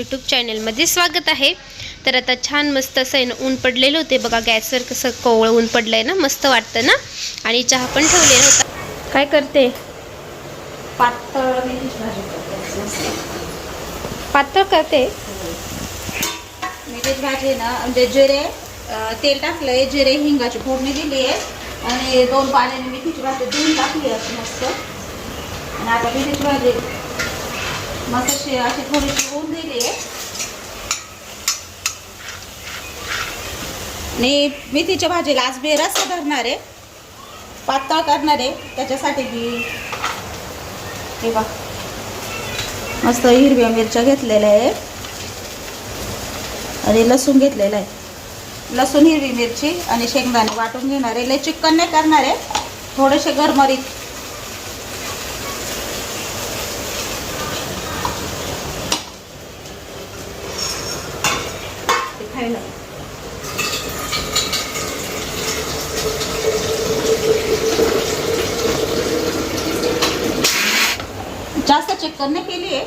YouTube चॅनलमध्ये स्वागत आहे. तर आता छान मस्त असं आहे ना ऊन पडलेलं होते. बघा गॅसवर कसं कोवळं ऊन पडलं आहे ना मस्त वाटतं ना? आणि चहा पण ठेवलेला होता. काय करते? पातळ. पातळ करते? मेथीची भाजी ना म्हणजे जिरे तेल टाकलंय. जिरे हिंगाची फोडणी दिली आहे आणि दोन पाण्याने मेथीची भाजी धुवून टाकली आहे मस्त. आणि आता मेथीची भाजी मस्त अशी अशी थोडीशी होऊन दिली आहे. आणि मेथीच्या भाजीला आज बे रस्सा धरणार आहे. पातळ करणार आहे. त्याच्यासाठी मी हे बा मस्त हिरव्या मिरच्या घेतलेल्या आहे. आणि लसूण घेतलेला आहे. लसूण हिरवी मिरची आणि शेंगदाणे वाटून घेणार आहे. लय चिकन नाही करणार आहे. थोडेसे गरमरीत ते खायला जास्त चिकन नाही केली आहे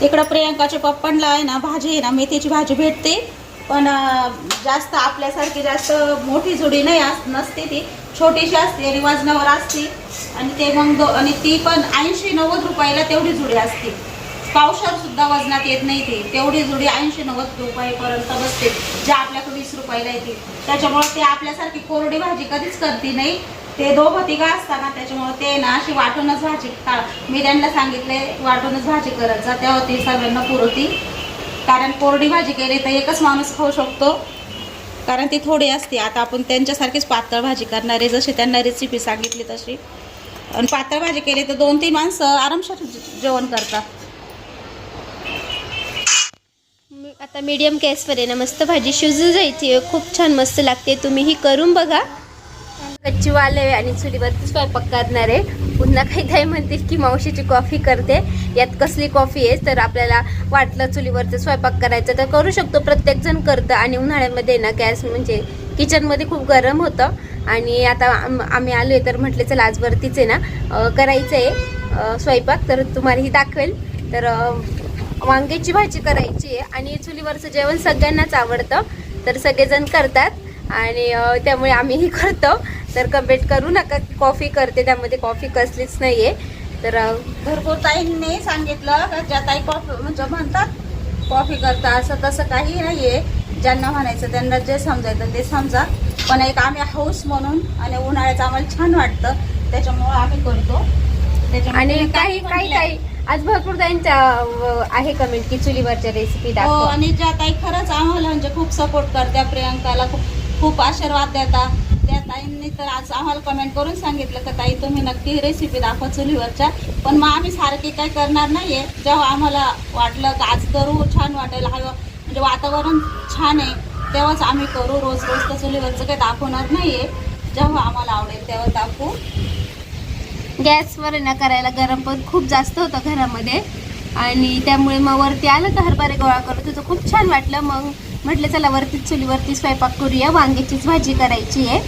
तिकडं प्रियंकाच्या पप्पांना आहे ना भाजी आहे ना मेथीची भाजी भेटते. पण जास्त आपल्यासारखी जास्त मोठी जुडी नाही अस- नसते ती. छोटीशी असते आणि वजनावर असते. आणि ते मग दो आणि ती पण ऐंशी नव्वद रुपयाला तेवढी जुडी असते. पावसावर सुद्धा वजनात येत नाही ती. तेवढी जुडी ऐंशी नव्वद रुपयापर्यंत बसते. ज्या आपल्याकडे वीस रुपयाला येते. त्याच्यामुळे ते आपल्यासारखी कोरडी भाजी कधीच करते नाही. ते दोघं तिघं असताना त्याच्यामुळे ते ना अशी वाटूनच भाजी का मी त्यांना सांगितले वाटूनच भाजी करत जा. तेव्हा ती सगळ्यांना पुरवती. कारण कोरडी भाजी केली तर एकच माणूस खाऊ शकतो. कारण ती थोडी असते. आता आपण त्यांच्यासारखीच पातळ भाजी करणार आहे जशी त्यांना रेसिपी सांगितली तशी. आणि पातळ भाजी केली तर दोन तीन माणसं आरामशीर जेवण करतात. आता मीडियम गॅसवर आहे ना मस्त भाजी शिजू जायची. आहे खूप छान मस्त लागते. तुम्ही ही करून बघा. कच्ची वाले आणि चुलीवरती स्वयंपाक करणार आहे. पुन्हा काही काही म्हणतील की मावशीची कॉफी करते. यात कसली कॉफी आहे? तर आपल्याला वाटलं चुलीवरचं स्वयंपाक करायचा तर करू शकतो. प्रत्येक जण करतं आणि उन्हाळ्यामध्ये ना गॅस म्हणजे किचनमध्ये खूप गरम होतं. आणि आता आम्ही आलो आहे तर म्हटले चला आजवरतीच आहे ना करायचं आहे स्वयंपाक. तर तुम्हाला ही दाखवेल. तर वांग्याची भाजी करायची आहे. आणि चुलीवरचं जेवण सगळ्यांनाच आवडतं. तर सगळेजण करतात. आणि त्यामुळे आम्हीही करतो. तर कमेंट करू नका कॉफी करते त्यामध्ये कॉफी कसलीच नाही आहे तर भरपूर ताईंनी सांगितलं का ज्या ताई कॉफी म्हणजे म्हणतात कॉफी करता असं तसं काही नाहीये. ज्यांना म्हणायचं त्यांना जे समजायचं ते समजा. पण एक आम्ही हाऊस म्हणून आणि उन्हाळ्याचं आम्हाला छान वाटतं. त्याच्यामुळं आम्ही करतो. आणि काही काही. काही आज भरपूर त्यांच्या आहे कमेंट की चुलीवरच्या रेसिपी हो दाखव. आणि ज्या ताई खरंच आम्हाला म्हणजे खूप सपोर्ट करत्या प्रियांकाला खूप खूप आशीर्वाद देतात त्या ताईंनी तर आज आम्हाला कमेंट करून सांगितलं का ताई तुम्ही नक्की रेसिपी दाखवा चुलीवरच्या. पण मग आम्ही सारखी काय करणार नाहीये. जेव्हा आम्हाला वाटलं का आज करू छान वाटेल हवं म्हणजे वातावरण छान आहे तेव्हाच आम्ही करू. रोज रोज तर चुलीवरचं काही दाखवणार नाहीये. जेव्हा आम्हाला आवडेल तेव्हा दाखवू. गॅसवर ना करायला गरम पण खूप जास्त होतं घरामध्ये. आणि त्यामुळे मग वरती आलं तर हरभरे गोळा करत होतं खूप छान वाटलं. मग म्हटलं चला वरतीच चुलीवरती स्वयंपाक करूया. वांग्याचीच भाजी करायची आहे.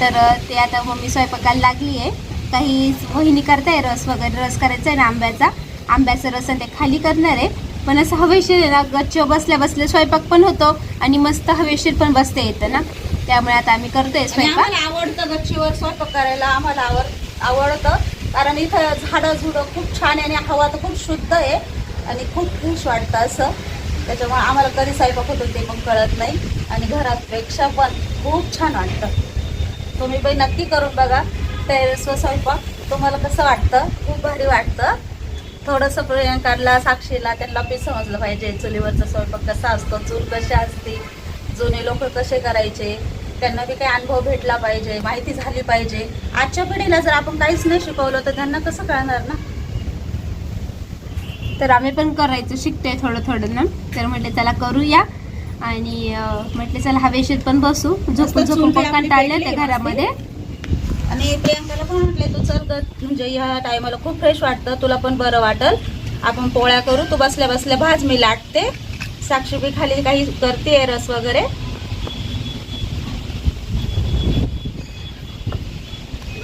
तर ते आता मम्मी स्वयंपाकाला लागली आहे. काही वहिनी करताय रस वगैरे रस करायचा आहे ना आंब्याचा? आंब्याचा रस आणि ते खाली करणार आहे. पण असं हवेशीर आहे ना गच्च बसल्या बसल्या स्वयंपाक पण होतो आणि मस्त हवेशीर पण बसता येतं ना. त्यामुळे आता आम्ही करतोय स्वयंपाक. आवडतं गच्चीवर स्वयंपाक करायला. आम्हाला आवड आवडतं. कारण इथं झाडं झुडं खूप छान आहे आणि हवा तर खूप शुद्ध आहे. आणि खूप खुश वाटतं असं. त्याच्यामुळे आम्हाला कधी स्वयंपाक होतो ते पण कळत नाही. आणि घरापेक्षा पण खूप छान वाटतं. तुम्ही पण नक्की करून बघा. टेरेसवर स्वयंपाक. तुम्हाला कसं वाटतं? खूप भारी वाटतं. थोडंसं प्रियंकाला साक्षीला त्यांना बी समजलं पाहिजे. चुलीवरचा स्वयंपाक कसा असतो? चूल कशी असते? जुने लोक कसे करायचे? त्यांना बी काही अनुभव भेटला पाहिजे. माहिती झाली पाहिजे. आजच्या पिढीला जर आपण काहीच नाही शिकवलं तर त्यांना कसं कळणार ना? तर आम्ही पण करायचो शिकतोय थोडं थोडं ना. तर म्हटलं त्याला करूया. आणि म्हटले चला हवेशीत पण बसू. झोपून झोपून पण टाळलं त्या घरामध्ये. आणि प्रियांकाला पण म्हटले तू चल म्हणजे ह्या टायमाला खूप फ्रेश वाटतं तुला पण बरं वाटल. आपण पोळ्या करू तू बसल्या बसल्या भाज मी लाटते. साक्षी बी खाली काही करते रस वगैरे.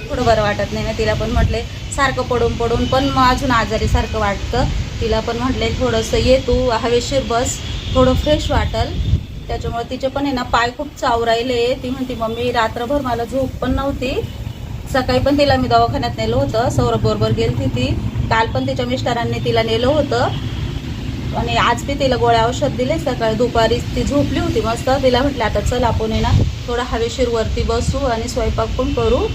थोडं बरं वाटत नाही ना तिला पण म्हटले सारखं पडून पडून पण अजून आजारी सारखं वाटतं. तिला पण म्हटले थोडंसं ये तू हवेशीर बस थोडं फ्रेश वाटल. त्याच्यामुळे तिचे पण आहे ना पाय खूप चावरायले. ती म्हणते मम्मी रात्रभर मला झोप पण नव्हती. सकाळी पण तिला मी दवाखान्यात नेलं होतं. सौरभ बरोबर गेलती ती. काल पण तिच्या मिस्टरांनी तिला नेलं होतं. आणि आज बी तिला गोळ्या औषध दिले सकाळी. दुपारी ती झोपली होती मस्त. तिला म्हटलं आता चल आपण आहे ना थोडं हवेशीर वरती बसू आणि स्वयंपाक पण करू.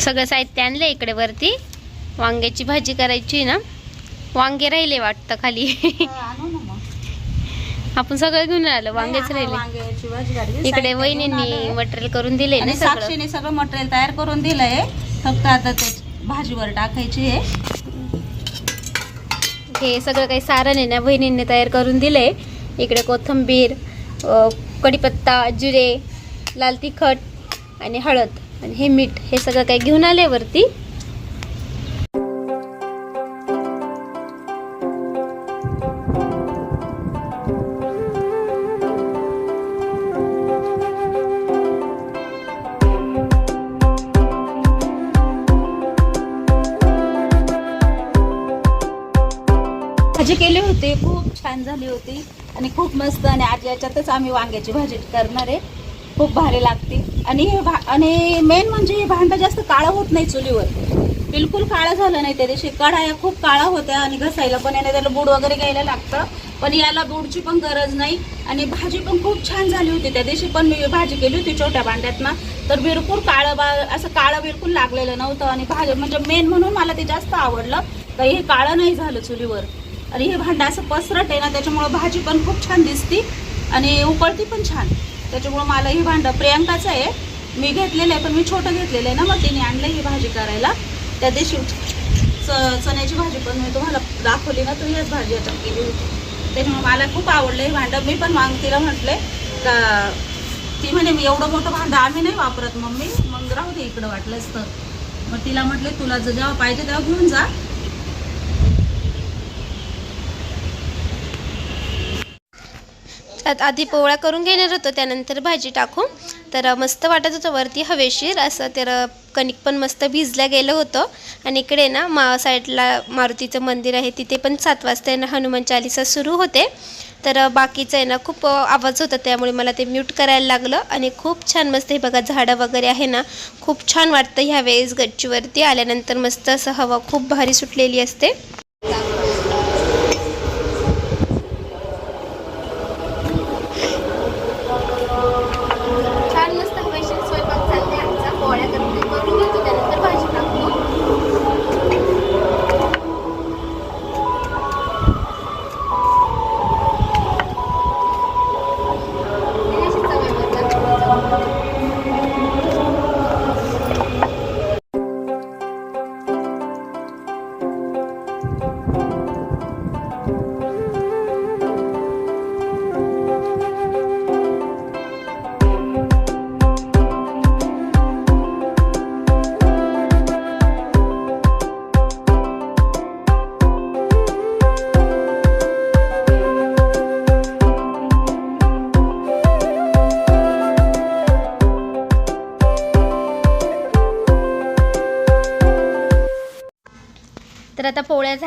सगळं साहित्य आणलं इकडे वरती. वांग्याची भाजी करायची ना वांगे राहिले वाटतं खाली. आपण सगळं घेऊन आलो वांगेच राहिले. इकडे वहिनींनी. मटेरियल करून दिले ना साक्षीने सगळं मटेरियल तयार करून दिलंय. फक्त आता ते भाजीवर टाकायची आहे. हे सगळं काही सारण आहे ना बहिणींनी तयार करून दिलंय. इकडे कोथिंबीर कढीपत्ता जिरे लाल तिखट आणि हळद. आणि हे मीठ हे सगळं काही घेऊन आले वरती. छान झाली होती. आणि खूप मस्त आणि आज याच्यातच आम्ही वांग्याची भाजी करणार आहे. खूप भारी लागते. आणि हे भा आणि मेन म्हणजे हे भांडं जास्त काळं होत नाही चुलीवर. बिलकुल काळं झालं नाही त्या दिवशी. कढाया खूप काळा होत्या आणि घसायला पण याने त्याला बूड वगैरे घ्यायला लागतं. पण याला बूडची पण गरज नाही. आणि भाजी पण खूप छान झाली होती. त्या दिवशी पण मी भाजी केली होती छोट्या भांड्यात ना तर बिलकुल काळं बा असं काळं बिलकुल लागलेलं नव्हतं. आणि भाजी म्हणजे मेन म्हणून मला ते जास्त आवडलं. तर हे काळं नाही झालं चुलीवर. आणि हे भांडं असं पसरट आहे ना त्याच्यामुळं भाजी पण खूप छान दिसती आणि उकळती पण छान. त्याच्यामुळं मला हे भांडं प्रियांकाचं आहे. मी घेतलेलं आहे पण मी छोटं घेतलेलं आहे ना मग तिने आणलं ही भाजी करायला. त्या दिवशी च चण्याची भाजी पण मी तुम्हाला दाखवली ना तर हीच भाजी आता केली होती. त्याच्यामुळे मला खूप आवडलं हे भांडं. मी पण माग तिला म्हटले का ती म्हणे मी एवढं मोठं भांडं आम्ही नाही वापरत मम्मी. मग राहू दे इकडं वाटलंच तर. मग तिला म्हटले तुला जर जेव्हा पाहिजे तेव्हा घेऊन जा. आधी पोळा करून घेणार होतो त्यानंतर भाजी टाकून तर मस्त वाटत होतं वरती हवेशीर असं तर कणिक पण मस्त भिजल्या गेलं होतं. आणि इकडे ना मा साईडला मारुतीचं मंदिर आहे तिथे पण सात वाजता आहे ना हनुमान चालिसा सुरू होते. तर बाकीचं आहे ना खूप आवाज होता त्यामुळे मला ते म्यूट करायला लागलं. आणि खूप छान मस्त हे बघा झाडं वगैरे आहे ना खूप छान वाटतं ह्या वेळेस गच्चीवरती आल्यानंतर मस्त असं हवा खूप भारी सुटलेली असते.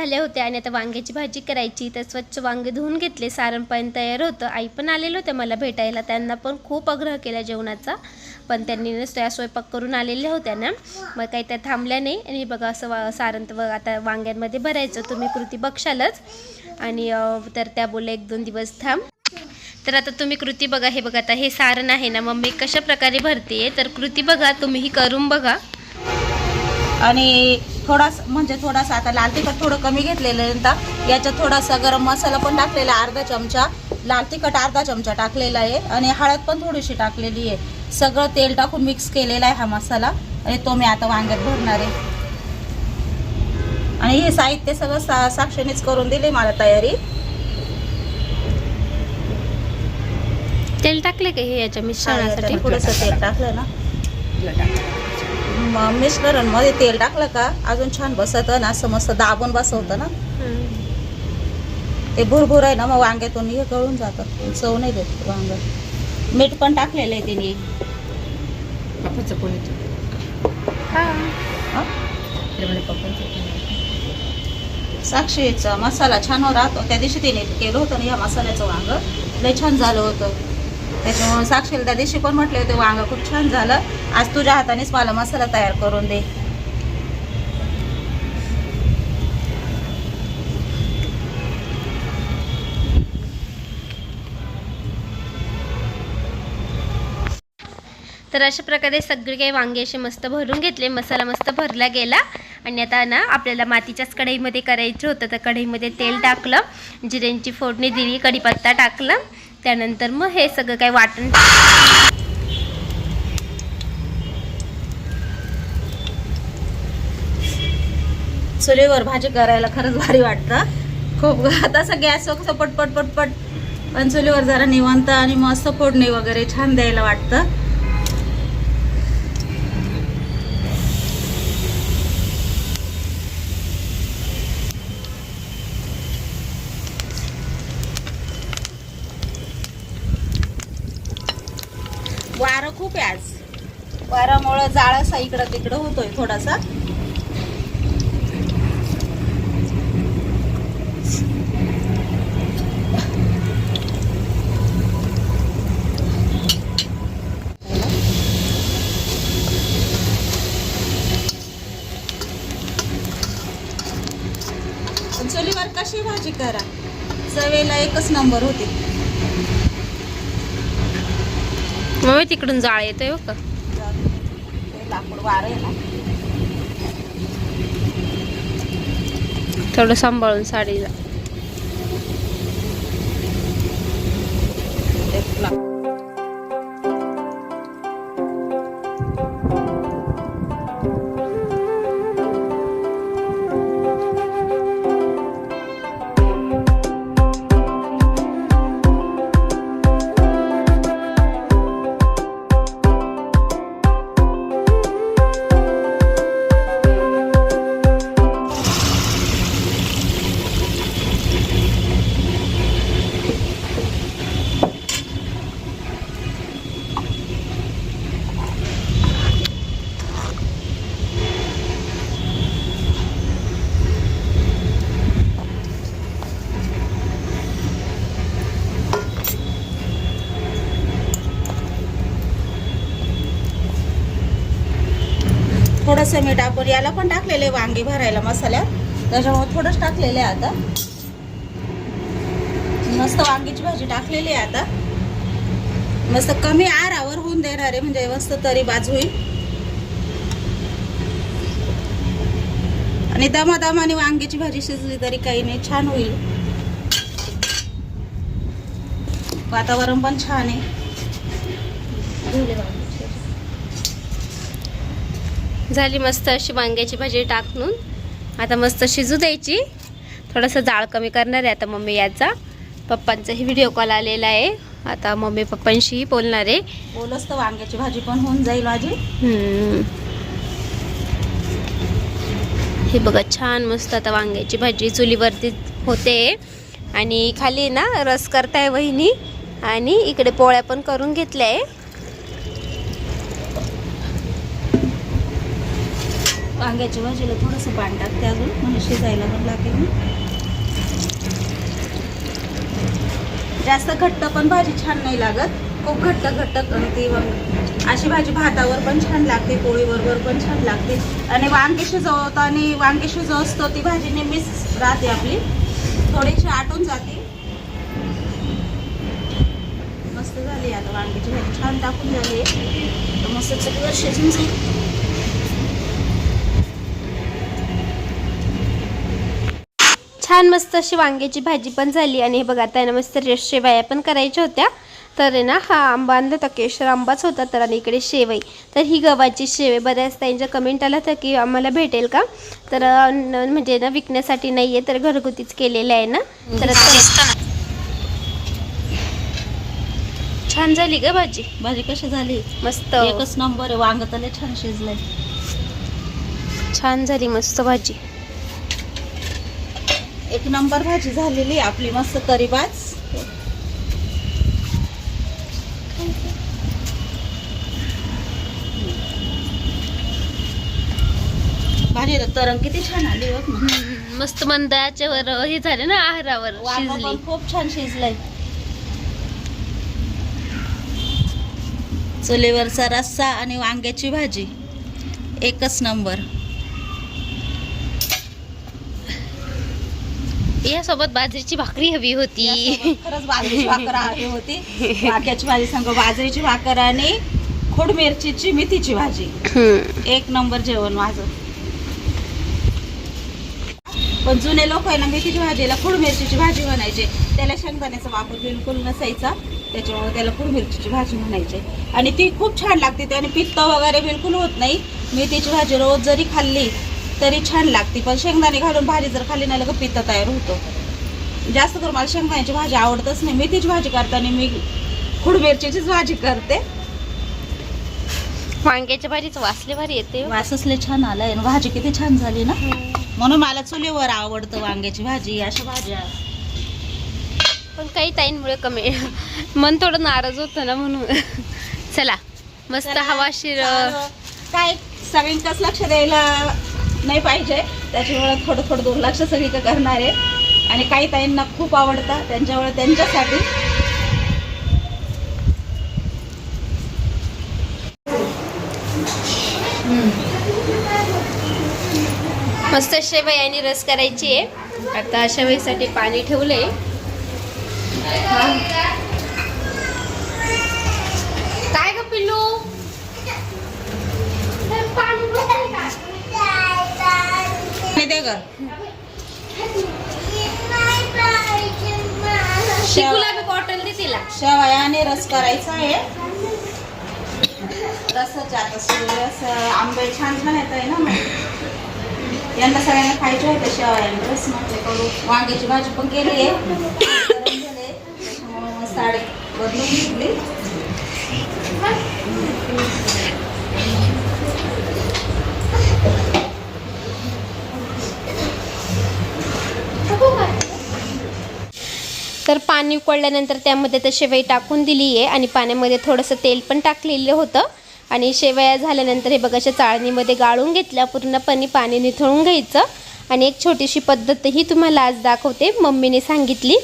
झाल्या होत्या आणि आता वांग्याची भाजी करायची. तर स्वच्छ वांगे धुवून घेतले. सारण पण तयार होतं. आई पण आलेलं होत्या मला भेटायला. त्यांना पण खूप आग्रह केला जेवणाचा. पण त्यांनी नुसत्या स्वयंपाक करून आलेल्या होत्या ना. मग काही त्या थांबल्या नाही. आणि बघा असं वा सारण व आता वांग्यांमध्ये भरायचं. तुम्ही कृती बघशालच. आणि तर त्या बोलल्या एक दोन दिवस थांब. तर आता तुम्ही कृती बघा. हे बघा आता हे सारण आहे ना. मम्मी कशा प्रकारे भरते तर कृती बघा. तुम्हीही करून बघा. आणि थोडासा म्हणजे थोडासा आता लाल तिखट थोडं कमी घेतलेलं आहे नंतर याच्यात थोडासा गरम मसाला पण टाकलेला आहे अर्धा चमचा. लाल तिखट अर्धा चमचा टाकलेला आहे आणि हळद पण थोडीशी टाकलेली आहे. सगळं तेल टाकून मिक्स केलेला आहे हा मसाला आणि तो मी आता वांग्यात भरणार आहे. आणि हे साहित्य सगळं सा साक्षीनेच करून दिले मला तयारी. तेल टाकले का हे याच्या मिश्रणासाठी? थोडंसं तेल टाकलं ना. मिश्रणमध्ये तेल टाकलं का अजून छान बसतं ना असं मस्त दाबून बसवतं ना. हं. ते भुरभुर आहे ना मग वांग्यातून हे गळून जातं. चव नाही देत वांग. मीठ पण टाकलेलं आहे तिने. हा. साक्षीचा मसाला छान राहतो. त्या दिवशी तिने केलं होतं ना या मसाल्याचं वांग. लय छान झालं होतं. त्याच्यामुळे साक्षीला त्या दिवशी पण म्हटले होते? वांग खूप छान झालं. आज तुझ्या हातानेच मला मसाला तयार करून दे. तर अशा प्रकारे सगळे काही वांगे असे मस्त भरून घेतले. मसाला मस्त भरला गेला. आणि आता ना आपल्याला मातीच्याच कढईमध्ये करायचं होतं. तर कढईमध्ये तेल टाकलं. जिऱ्यांची फोडणी दिली कढीपत्ता टाकलं. त्यानंतर मग हे सगळं काही वाटण चुलीवर भाजी करायला खरंच भारी वाटतं. खूप तसं गॅसवर कसं पटपट पटपट पण चुलीवर जरा निवांत आणि मस्त फोडणी वगैरे छान द्यायला वाटतं वारं खूप आहे आज वारामुळं जाळासा इकडं तिकडं होतोय थोडासा. चुलीवर कशी भाजी करा? चवेला एकच नंबर होते. मग तिकडून जाळ येतोय हो का? ते लाकूड वार आहे ना. थोडं सांभाळून साडीला. ते ला- थोडंसं मीठ आपण याला पण टाकलेले वांगे भरायला मसाल्यात त्याच्यामुळे थोडंच टाकलेले आहे आता. मस्त वांगीची भाजी टाकलेली आहे आता. मस्त कमी आरावर होऊन देणार आहे म्हणजे मस्त तरी बाजू होईल. आणि दमादमाने वांग्याची भाजी शिजली तरी काही नाही छान होईल. वातावरण पण छान आहे. झाली मस्त अशी वांग्याची भाजी टाकून. आता मस्त शिजू द्यायची. थोडंसं जाळ कमी करणार आहे आता मम्मी याचा. पप्पांचाही व्हिडिओ कॉल आलेला आहे. आता मम्मी पप्पांशीही बोलणार आहे. बोलच तर वांग्याची भाजी पण होऊन जाईल माझी. हे बघा छान मस्त आता वांग्याची भाजी चुलीवरती होते. आणि खाली ना रस करताय वहिनी. आणि इकडे पोळ्या पण करून घेतल्या आहे. वांग्याच्या भाजीला थोडंसं पाणी टाकते अजून म्हणजे शिजायला पण लागेल. जास्त घट्ट पण भाजी छान नाही लागत. खूप घट्ट घट्ट आणि ती अशी भाजी भातावर पण छान लागते पोळीबरोबर पण छान लागते. आणि वांगे शिजवतो आणि वांगे शिजवतो ती भाजी नेहमीच राहते आपली. थोडीशी आटून जाते. मस्त झाली आता वांग्याची भाजी. छान टाकून झाली. मस्त चटवर शिजून जाईल. छान मस्त अशी वांग्याची भाजी पण झाली आणि हे बघा आता आहे ना मस्त रे- शेवया पण करायच्या होत्या. तर आहे ना हा आंबा आणला होता केशर आंबाच होता तर आणि इकडे शेवई. तर ही गव्हाची शेवई बऱ्याच त्यांच्या कमेंट आला होता की आम्हाला भेटेल का? तर म्हणजे ना विकण्यासाठी नाही आहे तर घरगुतीच केलेलं आहे ना. तर छान झाली ग भाजी. भाजी कशी झाली? मस्त. एकच नंबर आहे वांग तले छान शिजलंय. छान झाली मस्त भाजी. एक नंबर भाजी झालेली आपली मस्त करीबाज भाजी तरंग किती छान आली बघ मस्त. मस्त मंदाच्यावर हे झाले ना आहारावर खूप छान शिजलंय. चुलीवरचा रस्सा आणि वांग्याची भाजी एकच नंबर. यासोबत बाजरीची भाकरी हवी होती. खरंच बाजरीची भाकर हवी होती. वांग्याची भाजी संग बाजरीची भाकर आणि खोड मिरचीची मेथीची भाजी. हम्म. एक नंबर जेवण माझं. पण जुने लोक आहे ना मेथीची भाजीला खुड मिरचीची भाजी म्हणायचे. त्याला शेंगदाण्याचा वापर बिलकुल नसायचा. त्याच्यामुळे त्याला खुड मिरचीची भाजी म्हणायचे. आणि ती खूप छान लागते त्याने पित्त वगैरे बिलकुल होत नाही. मेथीची भाजी रोज जरी खाल्ली तरी छान लागते. पण शेंगदाणे घालून भाजी जर खाल्ली नाही लगेच पित्त तयार होतो. जास्त करून मला शेंगदाण्याची भाजी आवडतच नाही. मेथीची भाजी करताना मी खुड मिरचीचीच भाजी करते. वांग्याच्या भाजीच वासले भारी येते. हो. वाससले छान आलाय आणि भाजी किती छान झाली ना. म्हणून मला चुलीवर आवडतं वांग्याची भाजी अशा भाज्या. पण काही ताईंमुळे कमी. मन थोडं नाराज होतं ना म्हणून. चला मस्त हवाशीर. काय सगळ्यांकाच लक्ष द्यायला नाही पाहिजे. त्याच्यामुळे थोडं थोडं दुर्लक्ष सगळीकडे करणार आहे. आणि काही ताईंना खूप आवडतात त्यांच्यामुळे त्यांच्यासाठी मस्त शेवई आणि रस करायची आहे. आता शेवईसाठी पाणी ठेवलंय. काय ग पिल्लू? शिकूला बी बॉटल दे तिला. शेवया आणि रस करायचा आहे. रसाचे आता सुरू. असं आंबे छान छान येत आहे ना मग. यंदा सगळ्यांना खायचे होते शेवया आणि रस म्हटले करू. वांग्याची भाजी पण केली आहे. त्याच्यामुळे मग साडी बदलून घेतली. तर पाणी उकळल्यानंतर त्यामध्ये तर शेवई टाकून दिली आहे आणि पाण्यामध्ये थोडंसं तेल पण टाकलेलं होतं. आणि शेवया झाल्यानंतर हे बघाच्या चाळणीमध्ये गाळून घेतल्या पूर्णपणे पाणी निथळून घ्यायचं. आणि एक छोटीशी पद्धतही तुम्हाला आज दाखवते मम्मीने सांगितली.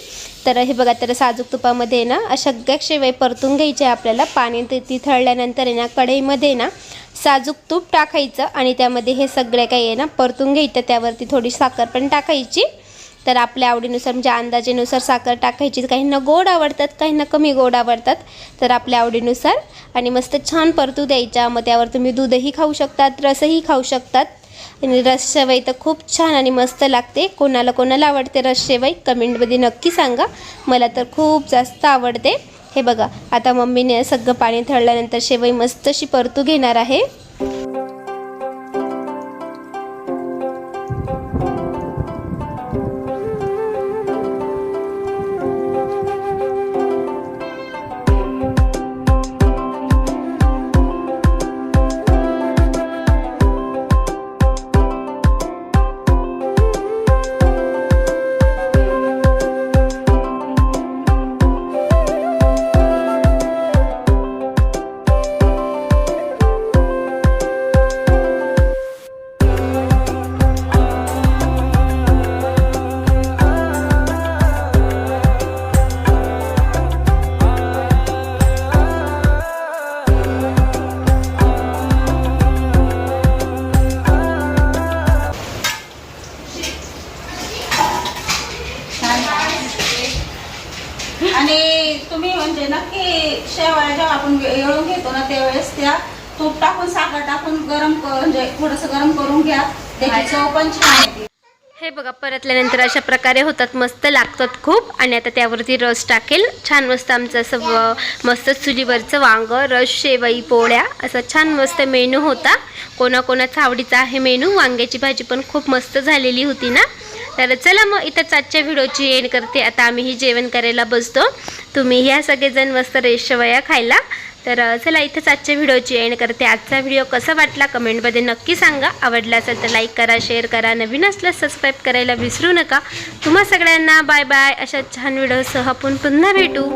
तर हे बघा तर साजूक तुपामध्ये ना अशा सगळ्या शेवई परतून घ्यायच्या आपल्याला. पाणी ते तिथळल्यानंतर आहे ना कढईमध्ये ना साजूक तूप टाकायचं. आणि त्यामध्ये हे सगळे काही आहे ना परतून घ्यायचं. त्यावरती थोडी साखर पण टाकायची. तर आपल्या आवडीनुसार म्हणजे अंदाजेनुसार साखर टाकायची. काहींना गोड आवडतात काहींना कमी गोड आवडतात. तर आपल्या आवडीनुसार आणि मस्त छान परतू द्यायच्या. मग त्यावर तुम्ही दूधही खाऊ शकतात रसही खाऊ शकतात. आणि रस शेवई तर खूप छान आणि मस्त लागते. कोणाला कोणाला आवडते रस शेवई कमेंटमध्ये नक्की सांगा. मला तर खूप जास्त आवडते. हे बघा आता मम्मीने सगळं पाणी थळल्यानंतर शेवई मस्त अशी परतू घेणार आहे. घातल्यानंतर अशा प्रकारे होतात. मस्त लागतात खूप. आणि आता त्यावरती रस टाकेल. छान मस्त आमचं असं मस्त चुलीवरचं वांग रस शेवई पोळ्या असा छान मस्त मेनू होता. कोणाकोणाचा आवडीचा आहे मेनू? वांग्याची भाजी पण खूप मस्त झालेली होती ना? तर चला मग इथंच आजच्या व्हिडिओची एंड करते. आता आम्हीही जेवण करायला बसतो. तुम्ही ह्या सगळेजण मस्त रेशवया खायला. तर चला इथंच आजच्या व्हिडिओची एंड करते. आजचा व्हिडिओ कसा वाटला कमेंटमध्ये नक्की सांगा. आवडला असेल तर लाईक करा शेअर करा. नवीन असल्यास सबस्क्राईब करायला विसरू नका. तुम्हा सगळ्यांना बाय बाय अशा छान व्हिडिओसह आपण पुन्हा भेटू.